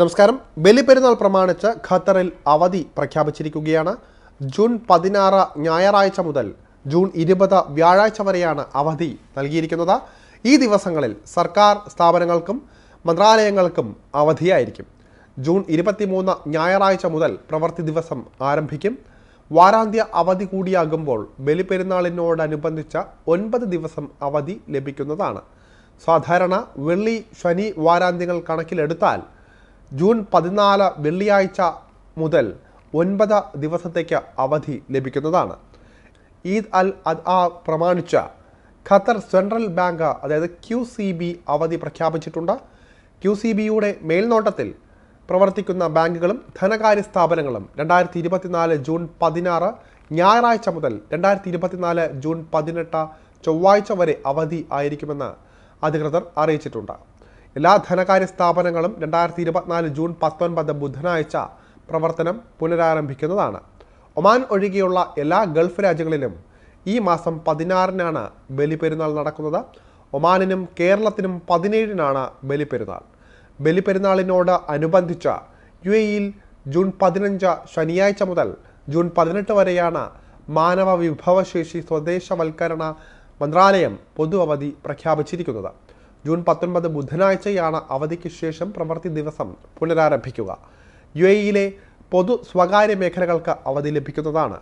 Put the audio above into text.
നമസ്കാരം. ബലിപെരുന്നാൾ പ്രമാണിച്ച് ഖത്തറിൽ അവധി പ്രഖ്യാപിച്ചിരിക്കുകയാണ്. ജൂൺ പതിനാറ് ഞായറാഴ്ച മുതൽ ജൂൺ ഇരുപത് വ്യാഴാഴ്ച വരെയാണ് അവധി നൽകിയിരിക്കുന്നത്. ഈ ദിവസങ്ങളിൽ സർക്കാർ സ്ഥാപനങ്ങൾക്കും മന്ത്രാലയങ്ങൾക്കും അവധിയായിരിക്കും. ജൂൺ ഇരുപത്തിമൂന്ന് ഞായറാഴ്ച മുതൽ പ്രവൃത്തി ദിവസം ആരംഭിക്കും. വാരാന്ത്യ അവധി കൂടിയാകുമ്പോൾ ബലിപെരുന്നാളിനോടനുബന്ധിച്ച ഒൻപത് ദിവസം അവധി ലഭിക്കുന്നതാണ്. സാധാരണ വെള്ളി ശനി വാരാന്ത്യങ്ങൾ കണക്കിലെടുത്താൽ ജൂൺ പതിനാല് വെള്ളിയാഴ്ച മുതൽ ഒൻപത് ദിവസത്തേക്ക് അവധി ലഭിക്കുന്നതാണ്. ഈദ് അൽ അദ്ആ പ്രമാണിച്ച ഖത്തർ സെൻട്രൽ ബാങ്ക് അതായത് ക്യു സി ബി അവധി പ്രഖ്യാപിച്ചിട്ടുണ്ട്. ക്യു സി ബിയുടെ മേൽനോട്ടത്തിൽ പ്രവർത്തിക്കുന്ന ബാങ്കുകളും ധനകാര്യ സ്ഥാപനങ്ങളും രണ്ടായിരത്തി ഇരുപത്തിനാല് ജൂൺ പതിനാറ് ഞായറാഴ്ച മുതൽ രണ്ടായിരത്തി ഇരുപത്തിനാല് ജൂൺ പതിനെട്ട് ചൊവ്വാഴ്ച വരെ അവധി ആയിരിക്കുമെന്ന് അധികൃതർ അറിയിച്ചിട്ടുണ്ട്. എല്ലാ ധനകാര്യ സ്ഥാപനങ്ങളും രണ്ടായിരത്തി ഇരുപത്തിനാല് ജൂൺ പത്തൊൻപത് ബുധനാഴ്ച പ്രവർത്തനം പുനരാരംഭിക്കുന്നതാണ്. ഒമാൻ ഒഴികെയുള്ള എല്ലാ ഗൾഫ് രാജ്യങ്ങളിലും ഈ മാസം പതിനാറിനാണ് ബലിപെരുന്നാൾ നടക്കുന്നത്. ഒമാനിനും കേരളത്തിനും പതിനേഴിനാണ് ബലിപെരുന്നാൾ. ബലിപെരുന്നാളിനോട് അനുബന്ധിച്ച് യു എയിൽ ജൂൺ പതിനഞ്ച് ശനിയാഴ്ച മുതൽ ജൂൺ പതിനെട്ട് വരെയാണ് മാനവ വിഭവശേഷി സ്വദേശവൽക്കരണ മന്ത്രാലയം പൊതു അവധി പ്രഖ്യാപിച്ചിരിക്കുന്നത്. ജൂൺ പത്തൊൻപത് ബുധനാഴ്ചയാണ് അവധിക്ക് ശേഷം പ്രവൃത്തി ദിവസം പുനരാരംഭിക്കുക. യു എയിലെ പൊതു സ്വകാര്യ മേഖലകൾക്ക് അവധി ലഭിക്കുന്നതാണ്.